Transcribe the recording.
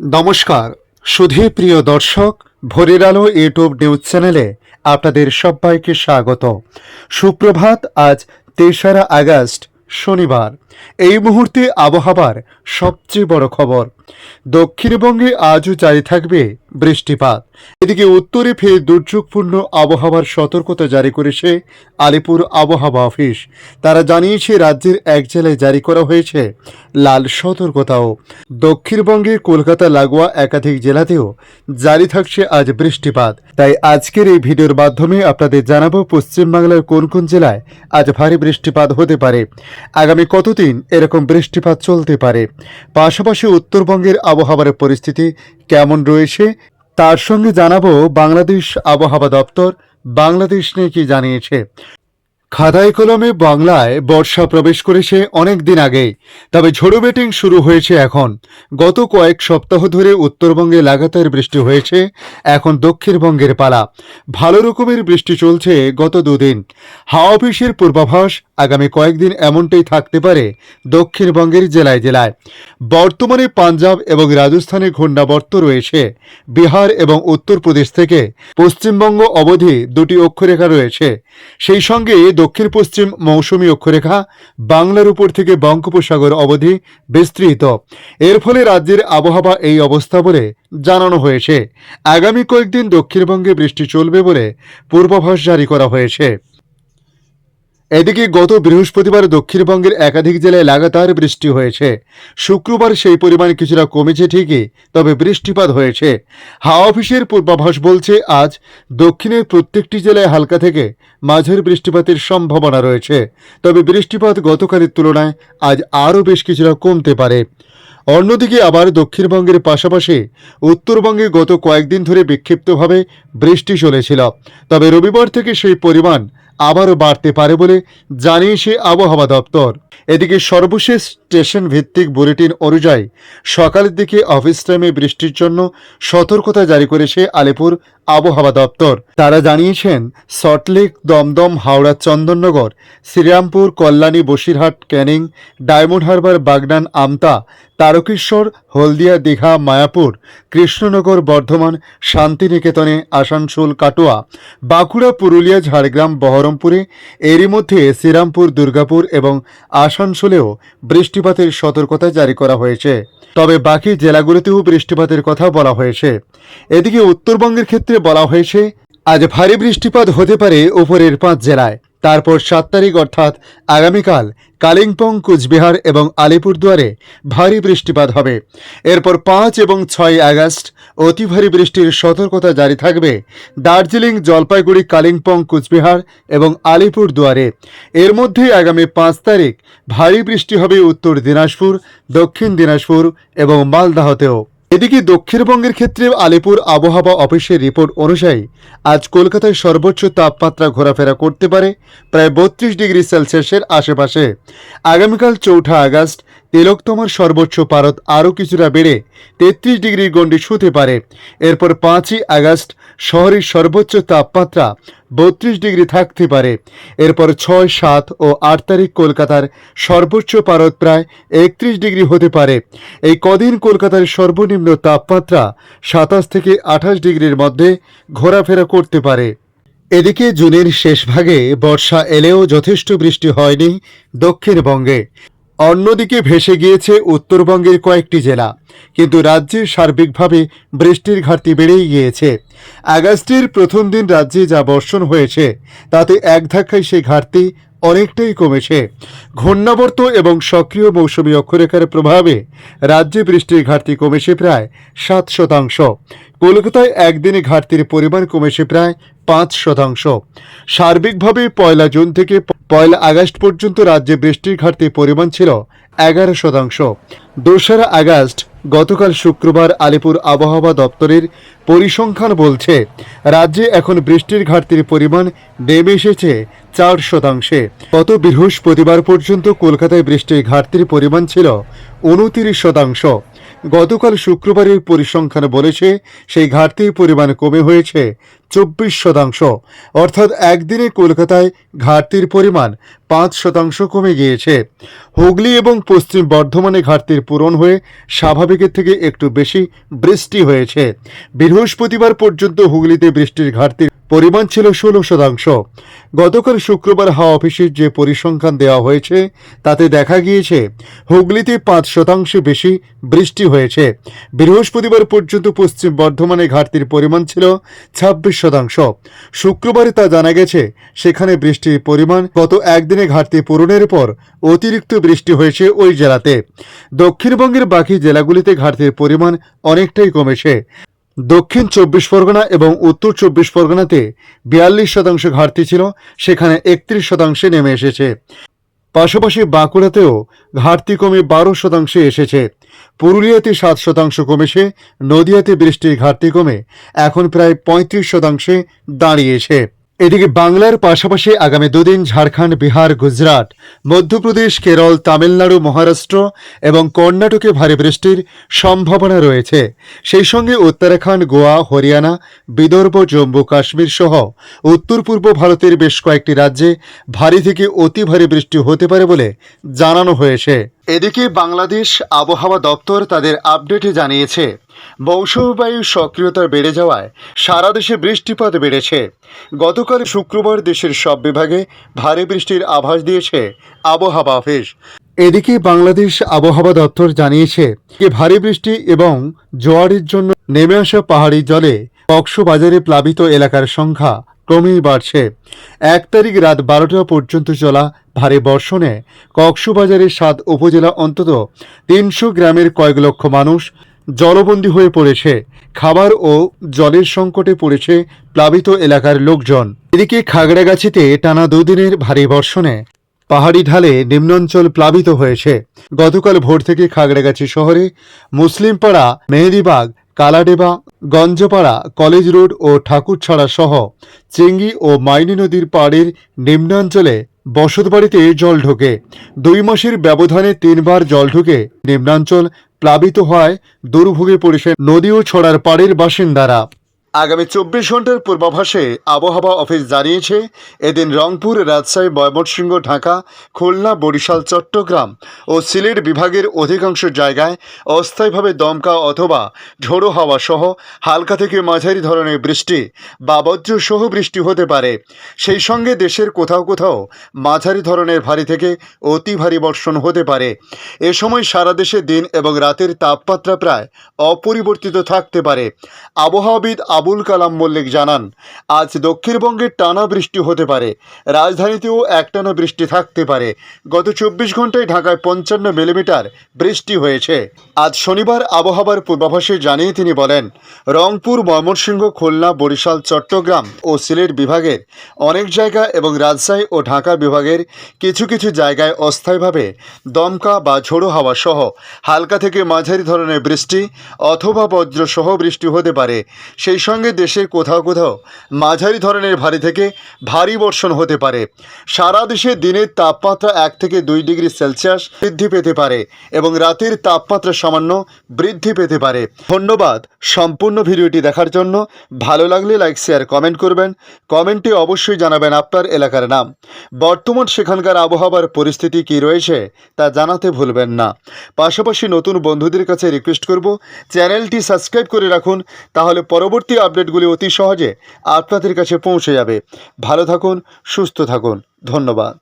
নমস্কার সুধী প্রিয় দর্শক, ভোরের আলো ইউটিউব নিউজ চ্যানেলে আপনাদের সবাইকে স্বাগত। সুপ্রভাত, আজ তেসরা আগস্ট, শনিবার। এই মুহূর্তে আবহাওয়ার সবচেয়ে বড় খবর দক্ষিণবঙ্গে আজও জারি থাকবে বৃষ্টিপাত। এদিকে উত্তরে ফের দুর্যোগপূর্ণ আবহাওয়ার সতর্কতা জারি করেছে আলিপুর আবহাওয়া অফিস। তারা জানিয়েছে, রাজ্যের এক জেলায় জারি করা হয়েছে লাল সতর্কতাও। দক্ষিণবঙ্গে কলকাতা, লাগোয়া একাধিক জেলাতেও জারি থাকছে আজ বৃষ্টিপাত। তাই আজকের এই ভিডিওর মাধ্যমে আপনাদের জানাব, পশ্চিমবাংলার কোন কোন জেলায় আজ ভারী বৃষ্টিপাত হতে পারে। আগামী কতদিন এরকম বৃষ্টিপাত চলতে পারে? পাশাপাশি উত্তরবঙ্গের আবহাওয়ার পরিস্থিতি কেমন রয়েছে, তার সঙ্গে জানাব বাংলাদেশ আবহাওয়া দপ্তর, বাংলাদেশ নিয়ে কি জানিয়েছে। খাতায় কলমে বাংলায় বর্ষা প্রবেশ করেছে অনেক দিন আগেই তবে ঝোড়ো ব্যাটিং শুরু হয়েছে এখন। গত কয়েক সপ্তাহ ধরে উত্তরবঙ্গে লাগাতার বৃষ্টি হয়েছে, এখন দক্ষিণবঙ্গের পালা। ভালো রকমের বৃষ্টি চলছে গত দুদিন। হাওয়া অফিসের পূর্বাভাস আগামী কয়েকদিন এমনটাই থাকতে পারে দক্ষিণবঙ্গের জেলায় জেলায়। বর্তমানে পাঞ্জাব এবং রাজস্থানে ঘূর্ণাবর্ত রয়েছে। বিহার এবং উত্তরপ্রদেশ থেকে পশ্চিমবঙ্গ অবধি দুটি অক্ষরেখা রয়েছে। সেই সঙ্গে দক্ষিণ পশ্চিম মৌসুমী অক্ষরেখা বাংলার উপর থেকে বঙ্গোপসাগর অবধি বিস্তৃত। এর ফলে রাজ্যের আবহাওয়া এই অবস্থা বলে জানানো হয়েছে। আগামী কয়েকদিন দক্ষিণবঙ্গে বৃষ্টি চলবে বলে পূর্বাভাস জারি করা হয়েছে। এদিকে গত বৃহস্পতিবার দক্ষিণবঙ্গের একাধিক জেলায় লাগাতার বৃষ্টি হয়েছে। শুক্রবার সেই পরিমাণ কিছুটা কমেছে ঠিকই, তবে বৃষ্টিপাত হয়েছে। হাওয়া অফিসের পূর্বাভাস বলছে, আজ দক্ষিণের প্রত্যেকটি জেলায় হালকা থেকে মাঝের বৃষ্টিপাতের সম্ভাবনা রয়েছে। তবে বৃষ্টিপাত গতকালের তুলনায় আজ আরও বেশ কিছুটা কমতে পারে। অন্যদিকে আবার দক্ষিণবঙ্গের পাশাপাশি উত্তরবঙ্গে গত কয়েকদিন ধরে বিক্ষিপ্তভাবে বৃষ্টি চলেছিল। তবে রবিবার থেকে সেই পরিমাণ আবারও বাড়তে পারে বলে জানিয়েছে আবহাওয়া দপ্তর। এদিকে সর্বশেষ স্টেশন ভিত্তিক বুলেটিন অনুযায়ী সকালের দিকে অফিস টাইমে বৃষ্টির জন্য সতর্কতা জারি করেছে আলিপুর আবহাওয়া দপ্তর। তারা জানিয়েছেন সল্টলেক দমদম, হাওড়া, চন্দননগর, শ্রীরামপুর, কল্যাণী, বসিরহাট, ক্যানিং, ডায়মন্ড হারবার, বাগনান, আমতা, তারকেশ্বর, হলদিয়া, দীঘা, মায়াপুর, কৃষ্ণনগর, বর্ধমান, শান্তিনিকেতনে, আসানসোল, কাটোয়া, বাঁকুড়া, পুরুলিয়া, ঝাড়গ্রাম, বহরমপুরে, এরই মধ্যে শ্রীরামপুর, দুর্গাপুর এবং আসানসোলেও বৃষ্টিপাতের সতর্কতা জারি করা হয়েছে। তবে বাকি জেলাগুলোতেও বৃষ্টিপাতের কথা বলা হয়েছে। এদিকে উত্তরবঙ্গের ক্ষেত্রে বলা হয়েছে, আজ ভারী বৃষ্টিপাত হতে পারে উপরের পাঁচ জেলায়। তারপর সাত তারিখ অর্থাৎ আগামীকাল কালিম্পং, কুচবিহার এবং আলিপুরদুয়ারে ভারী বৃষ্টিপাত হবে। এরপর পাঁচ এবং ছয় আগস্ট অতি ভারী বৃষ্টির সতর্কতা জারি থাকবে দার্জিলিং, জলপাইগুড়ি, কালিম্পং, কুচবিহার এবং আলিপুরদুয়ারে। এর মধ্যে আগামী পাঁচ তারিখ ভারী বৃষ্টি হবে উত্তর দিনাজপুর, দক্ষিণ দিনাজপুর এবং মালদাহতেও। এদিকে দক্ষিণবঙ্গের ক্ষেত্রে আলিপুর আবহাওয়া অফিসের রিপোর্ট অনুযায়ী আজ কলকাতায় সর্বোচ্চ তাপমাত্রা ঘোরাফেরা করতে পারে, প্রায় বত্রিশ ডিগ্রি সেলসিয়াসের আশেপাশে। আগামীকাল চৌঠা আগস্ট তিলকতমার সর্বোচ্চ পারদ আরও কিছুটা বেড়ে তেত্রিশ ডিগ্রি গণ্ডি ছুঁতে পারে। এরপর পাঁচই আগস্ট শহরের সর্বোচ্চ তাপমাত্রা বত্রিশ ডিগ্রি থাকতে পারে। এরপর ছয়, সাত ও আট তারিখ কলকাতার সর্বোচ্চ পারদ প্রায় একত্রিশ ডিগ্রি হতে পারে। এই কদিন কলকাতার সর্বনিম্ন তাপমাত্রা সাতাশ থেকে আঠাশ ডিগ্রির মধ্যে ঘোরাফেরা করতে পারে। এদিকে জুনের শেষ ভাগে বর্ষা এলেও যথেষ্ট বৃষ্টি হয়নি দক্ষিণবঙ্গে। অন্যদিকে ভেসে গিয়েছে উত্তরবঙ্গের কয়েকটি জেলা। কিন্তু রাজ্যে সার্বিকভাবে বৃষ্টির ঘাটতি বেড়েই গিয়েছে। আগস্টের প্রথম দিন রাজ্যে যা বর্ষণ হয়েছে, তাতে এক ধাক্কায় সেই ঘাটতি অনেকটাই কমেছে। ঘূর্ণাবর্ত এবং সক্রিয় মৌসুমী অক্ষরেখার প্রভাবে রাজ্যে বৃষ্টির ঘাটতি কমেছে প্রায় সাত শতাংশ। কলকাতায় একদিনে ঘাটতির পরিমাণ কমেছে প্রায় পাঁচ শতাংশ। সার্বিকভাবে পয়লা জুন থেকে পয়লা আগস্ট পর্যন্ত রাজ্যে বৃষ্টির ঘাটতির পরিমাণ ছিল এগারো শতাংশ। দোসরা আগস্ট গতকাল শুক্রবার আলিপুর আবহাওয়া দপ্তরের পরিসংখ্যান বলছে, রাজ্যে এখন বৃষ্টির ঘাটতির পরিমাণ নেমে এসেছে চার শতাংশে। গত বৃহস্পতিবার পর্যন্ত কলকাতায় বৃষ্টির ঘাটতির পরিমাণ ছিল উনতিরিশ শতাংশ। গতকাল শুক্রবারের পরিসংখ্যান বলেছে, সেই ঘাটতির পরিমাণ কমে হয়েছে চব্বিশ শতাংশ। অর্থাৎ একদিনে কলকাতায় ঘাটতির পরিমাণ পাঁচ শতাংশ কমে গিয়েছে। হুগলি এবং পশ্চিম বর্ধমানে ঘাটতির পূরণ হয়ে স্বাভাবিকের থেকে একটু বেশি বৃষ্টি হয়েছে। বৃহস্পতিবার পর্যন্ত হুগলিতে বৃষ্টির ঘাটতির পরিমাণ ছিল ষোলো শতাংশ। গতকাল শুক্রবার হাওয়া অফিসের যে পরিসংখ্যান দেওয়া হয়েছে, তাতে দেখা গিয়েছে, হুগলিতে পাঁচ শতাংশ বেশি বৃষ্টি হয়েছে। বৃহস্পতিবার পর্যন্ত পশ্চিম বর্ধমানে ঘাটতির পরিমাণ ছিল ছাব্বিশ শতাংশ। শুক্রবারে তা জানা গেছে, সেখানে বৃষ্টির পরিমাণ গত একদিনে ঘাটতি পূরণের পর অতিরিক্ত বৃষ্টি হয়েছে ওই জেলাতে। দক্ষিণবঙ্গের বাকি জেলাগুলিতে ঘাটতির পরিমাণ অনেকটাই কমেছে। দক্ষিণ চব্বিশ পরগনা এবং উত্তর চব্বিশ পরগনাতে বিয়াল্লিশ শতাংশ ঘাটতি ছিল, সেখানে একত্রিশ শতাংশে নেমে এসেছে। পাশাপাশি বাঁকুড়াতেও ঘাটতি কমে বারো শতাংশে এসেছে। পুরুলিয়াতে সাত শতাংশ কমেছে, নদিয়াতে বৃষ্টির ঘাটতি কমে এখন প্রায় পঁয়ত্রিশ শতাংশে দাঁড়িয়েছে। এদিকে বাংলার পাশাপাশি আগামী দুদিন ঝাড়খণ্ড, বিহার, গুজরাট, মধ্যপ্রদেশ, কেরল, তামিলনাড়ু, মহারাষ্ট্র এবং কর্ণাটকে ভারী বৃষ্টির সম্ভাবনা রয়েছে। সেই সঙ্গে উত্তরাখণ্ড, গোয়া, হরিয়ানা, বিদর্ভ, জম্মু, কাশ্মীর সহ উত্তর পূর্ব ভারতের বেশ কয়েকটি রাজ্যে ভারী থেকে অতি ভারী বৃষ্টি হতে পারে বলে জানানো হয়েছে। এদিকে বাংলাদেশ আবহাওয়া দপ্তর তাদের আপডেটে জানিয়েছে মৌসুমী বায়ুর সক্রিয়তা বেড়ে যাওয়ায় সারা দেশে বৃষ্টিপাত বেড়েছে। গতকাল শুক্রবার দেশের সব বিভাগে ভারী বৃষ্টির আভাস দিয়েছে আবহাওয়া অফিস। এদিকে বাংলাদেশ আবহাওয়া দপ্তর জানিয়েছে যে, ভারী বৃষ্টি এবং জোয়ারের জন্য নেমে আসা পাহাড়ি জলে কক্সবাজারে প্লাবিত এলাকার সংখ্যা ক্রমেই বাড়ছে। এক তারিখ রাত বারোটা পর্যন্ত চলা ভারী বর্ষণে কক্সবাজারের সাত উপজেলা অন্তত তিনশো গ্রামের কয়েক লক্ষ মানুষ জলবন্দী হয়ে পড়েছে। খাবার ও জলের সংকটে পড়েছে প্লাবিত এলাকার লোকজন। এদিকে খাগড়াগাছিতে টানা দুদিনের ভারী বর্ষণে পাহাড়ি ঢালে নিম্নাঞ্চল প্লাবিত হয়েছে। গতকাল ভোর থেকে খাগড়াগাছি শহরে মুসলিমপাড়া, মেহেদিবাগ, কালাডেবা, গঞ্জপাড়া, কলেজ রোড ও ঠাকুরছড়া সহ চেঙ্গি ও মাইনি নদীর পাড়ের নিম্নাঞ্চলে বসতবাড়িতে জল ঢোকে। দুই মাসের ব্যবধানে তিনবার জল ঢুকে নিম্নাঞ্চল প্লাবিত হওয়ায় দুর্ভোগে পড়েছে নদী ও ছড়ার পাড়ের বাসিন্দারা। আগামী চব্বিশ ঘণ্টার পূর্বাভাসে আবহাওয়া অফিস জানিয়েছে, এদিন রংপুর, রাজশাহী, ময়মনসিংহ, ঢাকা, খুলনা, বরিশাল, চট্টগ্রাম ও সিলেট বিভাগের অধিকাংশ জায়গায় অস্থায়ীভাবে দমকা অথবা ঝোড়ো হাওয়া সহ হালকা থেকে মাঝারি ধরনের বৃষ্টি বা বজ্র সহ বৃষ্টি হতে পারে। সেই সঙ্গে দেশের কোথাও কোথাও মাঝারি ধরনের ভারী থেকে অতি ভারী বর্ষণ হতে পারে। এ সময় সারা দেশে দিন এবং রাতের তাপমাত্রা প্রায় অপরিবর্তিত থাকতে পারে। আবহাওয়াবিদ আবুল কালাম মল্লিক জানান, আজ দক্ষিণবঙ্গের টানা বৃষ্টি হতে পারে, রাজধানীতেও একটানা বৃষ্টি থাকতে পারে। গত চব্বিশ ঘন্টায় ঢাকায় পঞ্চান্ন মিলিমিটার বৃষ্টি হয়েছে। আজ শনিবার আবহাওয়ার পূর্বাভাসে জানিয়ে তিনি বলেন, রংপুর, ময়মনসিংহ, খুলনা, বরিশাল, চট্টগ্রাম ও সিলেট বিভাগের অনেক জায়গা এবং রাজশাহী ও ঢাকা বিভাগের কিছু কিছু জায়গায় অস্থায়ীভাবে দমকা বা ঝোড়ো হাওয়া সহ হালকা থেকে মাঝারি ধরনের বৃষ্টি অথবা বজ্র সহ বৃষ্টি হতে পারে। সেই সঙ্গে দেশের কোথাও কোথাও মাঝারি ধরনের ভারী থেকে ভারী বর্ষণ হতে পারে। সারা দেশে দিনের তাপমাত্রা এক থেকে দুই ডিগ্রি সেলসিয়াস বৃদ্ধি পেতে পারে এবং রাতের তাপমাত্রা সামান্য বৃদ্ধি পেতে পারে। ধন্যবাদ সম্পূর্ণ ভিডিওটি দেখার জন্য। ভালো লাগলে লাইক, শেয়ার, কমেন্ট করবেন। কমেন্টে অবশ্যই জানাবেন আপনার এলাকার নাম। বর্তমান সেখানকার আবহাওয়ার পরিস্থিতি কী রয়েছে তা জানাতে ভুলবেন না। পাশাপাশি নতুন বন্ধুদের কাছে রিকোয়েস্ট করব, চ্যানেলটি সাবস্ক্রাইব করে রাখুন, তাহলে পরবর্তী আপডেটগুলি অতি সহজে আপনাদের কাছে পৌঁছে যাবে। ভালো থাকুন সুস্থ থাকুন। ধন্যবাদ।